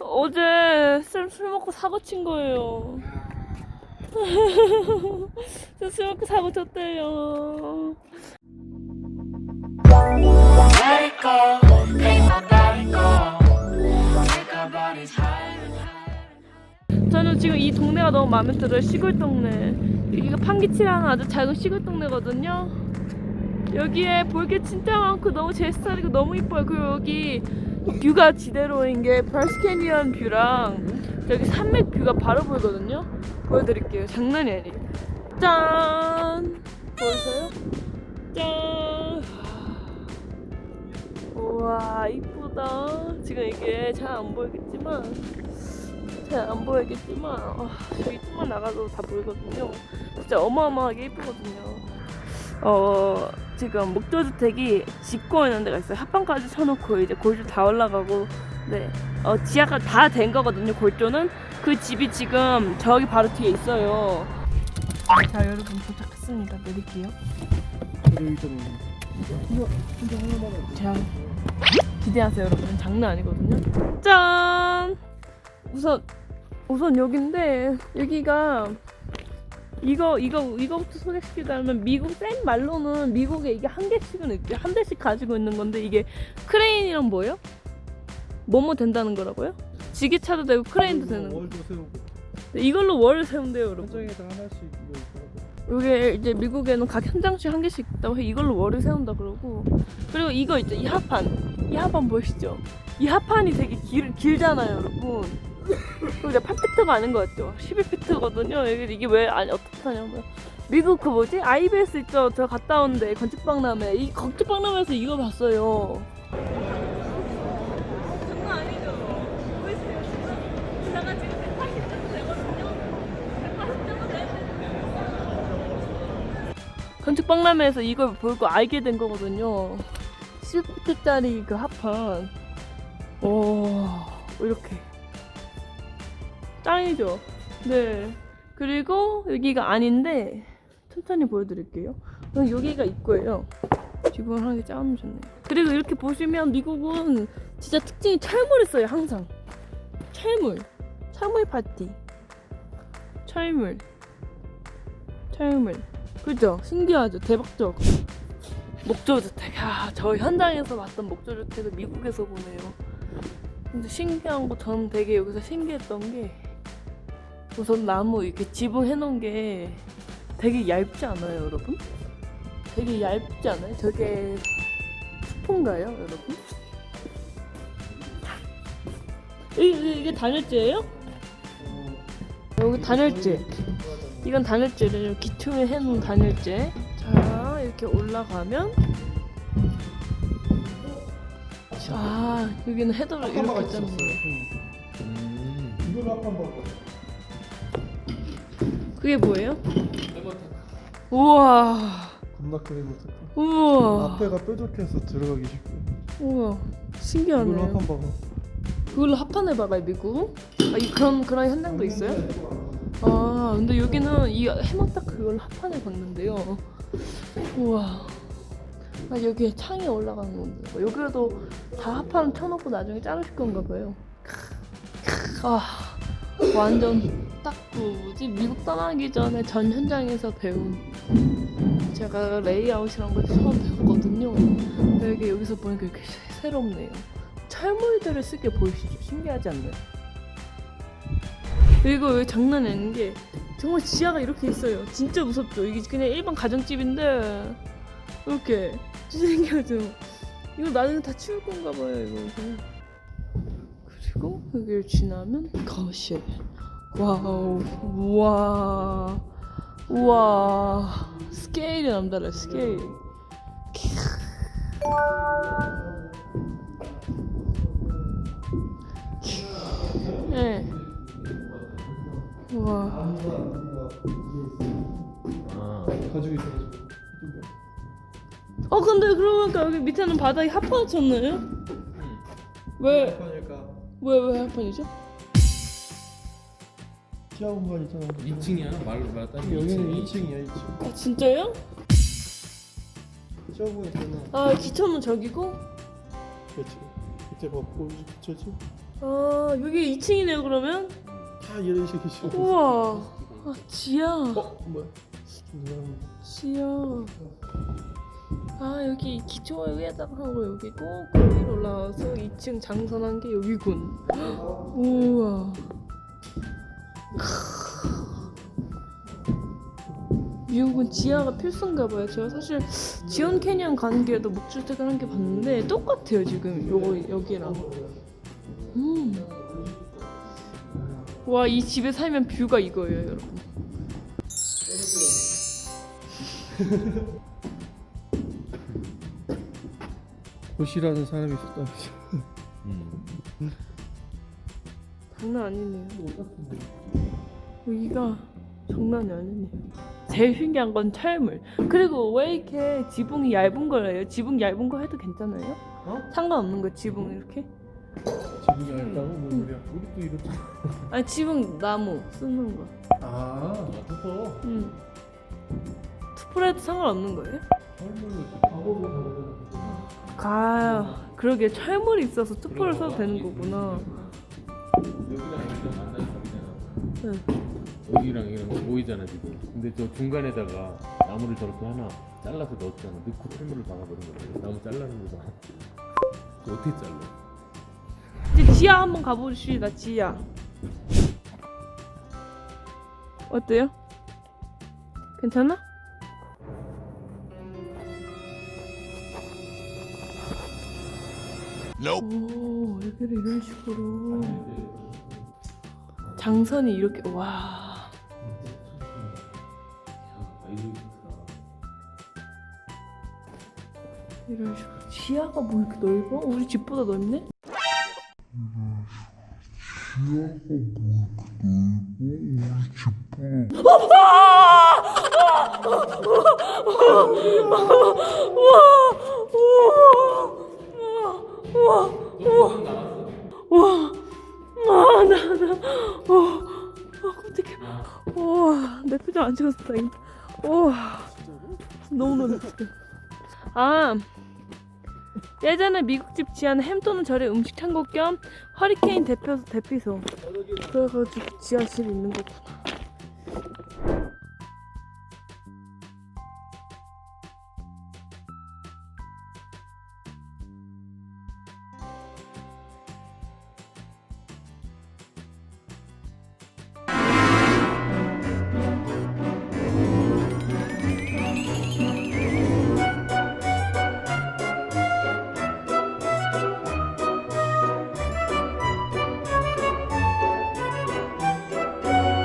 어제 술, 술 먹고 사고 친 거예요. 술 먹고 사고 쳤대요. 저는 지금 이 동네가 너무 마음에 들어요. 시골 동네. 여기가 판기치라는 아주 작은 시골 동네거든요. 여기에 볼 게 진짜 많고 너무 제 스타일이고 너무 이뻐요. 그리고 여기 뷰가 지대로인 게 브라스 캐니언 뷰랑 저기 산맥 뷰가 바로 보이거든요. 보여드릴게요. 장난이 아니에요. 짠! 보이세요? 짠! 우와 이쁘다. 지금 이게 잘 안 보이겠지만 잘 안 보이겠지만 아, 여기 좀만 나가도 다 보이거든요. 진짜 어마어마하게 이쁘거든요. 어 지금 목조주택이 짓고 있는 데가 있어요. 합방까지 쳐놓고 이제 골조 다 올라가고 네. 어 지하가 다 된 거거든요. 골조는 그 집이 지금 저기 바로 뒤에 있어요. 자 여러분 도착했습니다. 내릴게요. 자 기대하세요 여러분 장난 아니거든요. 짠. 우선 우선 여기인데 여기가 이거 이거 이거부터 소개시키자면 미국 센 말로는 미국에 이게 한 개씩은 한 대씩 가지고 있는 건데 이게 크레인이랑 뭐예요? 뭐뭐 된다는 거라고요? 지게차도 되고 크레인도 되는 거. 월도 세우고 네, 이걸로 월을 세운대요 여러분. 현장에다 하나씩 이거 있더라고. 이게 이제 미국에는 각 현장씩 한 개씩 있다고 해 이걸로 월을 세운다 그러고 그리고 이거 있죠 이 하판 이 하판 보이시죠? 이 하판이 되게 길, 길잖아요 여러분 그리고 이제 8피트가 아닌 것 같죠? 12피트거든요. 이게, 이게 왜 아니 어떻게 하냐면 미국 그 뭐지? IBS 있죠? 저 갔다 온데 건축박람회. 이 건축박람회에서 이거 봤어요. 장난 아니죠. 보이세요? 지금 제가 지금 180 정도 되거든요. 180 정도 되는데. 건축박람회에서 이걸 보고 알게 된 거거든요. 10피트짜리 그 합판. 오, 이렇게. 짱이죠? 네. 그리고 여기가 아닌데, 천천히 보여드릴게요. 여기가 입구예요. 지붕을 하는 게 짱 좋네요. 그리고 이렇게 보시면 미국은 진짜 특징이 철물을 써요, 항상. 철물. 철물 파티. 철물. 철물. 그죠? 신기하죠? 대박적. 목조주택. 야, 저 현장에서 봤던 목조주택을 미국에서 보네요. 근데 신기한 거 저는 되게 여기서 신기했던 게 우선 나무 이렇게 지붕 해놓은 게 되게 얇지 않아요, 여러분? 되게 얇지 않아요? 저게 스폰가요, 여러분? 이게, 이게 단열재예요? 여기 단열재. 이건 단열재를 기초에 해놓은 단열재. 자, 이렇게 올라가면. 아, 여기는 헤더를 이렇게 있었어요. 짜는 거. 이걸로 한번 봐. 그게 뭐예요? 우와, 겁나 크게 못했다. 우와, 앞에가 뾰족해서 들어가기 쉽고. 우와, 이걸로 신기하네. 한번 봐봐. 그걸로 합판해 봐봐요, 미국. 아, 이 그런 그런 현장도 있어요? 아, 근데 여기는 이 해먹 딱 그걸로 합판해 봤는데요. 우와. 아, 여기에 창이 올라가는 건데. 뭐 여기도 다 합판 쳐놓고 나중에 자르실 건가 봐요. 크, 아, 완전 딱 그 뭐지 미국 떠나기 전에 전 현장에서 배운 제가 레이아웃이란 걸 처음 배웠거든요. 이게 여기서 보니까 이렇게 새- 새롭네요. 철물들을 쓰게 보이시죠? 신기하지 않나요? 그리고 여기 장난이 아닌 게 정말 지하가 이렇게 있어요. 진짜 무섭죠? 이게 그냥 일반 가정집인데 이렇게 신기하죠? 이거 나중에 다 치울 건가 봐요 이거. 여기를 지나면 거실. 와우, 우와, 우와, 스케일이 남달라 스케일. 네. 우와. 가지고 있어가지고. 어 근데 그러니까 여기 밑에는 바닥이 합판 쳤나요? 왜? 그러니까 왜왜 합판이죠? 지하 공간 있잖아. 2층이야 말로 말했다니 여기는 2층이야 2층. 아 진짜요? 지하 공간 있잖아. 아 기초는 저기고 그렇지. 밑에 봐 보이지? 붙였지? 아 여기 2층이네요 그러면? 다 이런 식이죠. 우와 아 지하 어 뭐야? 지하 아 여기 기초 위에다가 한거 여기고 그 위로 올라와서 2층 장선한 게 여기군. 우와. 미국은 지하가 필수인가 봐요. 제가 사실 지온 캐니언 가는 길에도 목줄택을 한개 봤는데 똑같아요 지금 요거 여기랑. 음. 와 이 집에 살면 뷰가 이거예요 여러분 고시라는 사람이 있었다. 음. 장난 아니네요. 여기가 장난이 아니네요. 제일 신기한 건 철물. 그리고 왜 이렇게 지붕이 얇은 거예요? 지붕 얇은 거 해도 괜찮아요? 어? 상관없는 거 지붕 이렇게? 지붕이 얇다고 뭔 소리야? 우리 또 이렇게 아니 지붕 나무 쓰는 거. 아아 덮어 응. 투플해도 상관없는 거예요? 가 그러게 철물이 있어서 투플을 써도 되는 거구나. 만나는 거리잖아 응. 여기랑 여기랑 보이잖아 지금 근데 저 중간에다가 나무를 저렇게 하나 잘라서 넣었잖아 넣고 철물을 박아버린 거야 나무 잘라는 거다 그거 어떻게 잘라 이제 지하 한번 가보시다 지하. 어때요? 괜찮아? 오 여기를 이런 식으로. 장선이 이렇게 와. 이런 식으로. 지하가 뭐 이렇게 넓어? 우리 집보다 넓네? 우와! 우와 우와 우와. 나나. 어, 아 깜짝이야. 우와 내 표정 안 찍었어 다행이다. 우와. 너무 놀랐어. 아 예전에 미국집 지하는 햄토는 절의 음식 창고 겸 허리케인 대피소. 그래가지고 지하실이 있는 거구나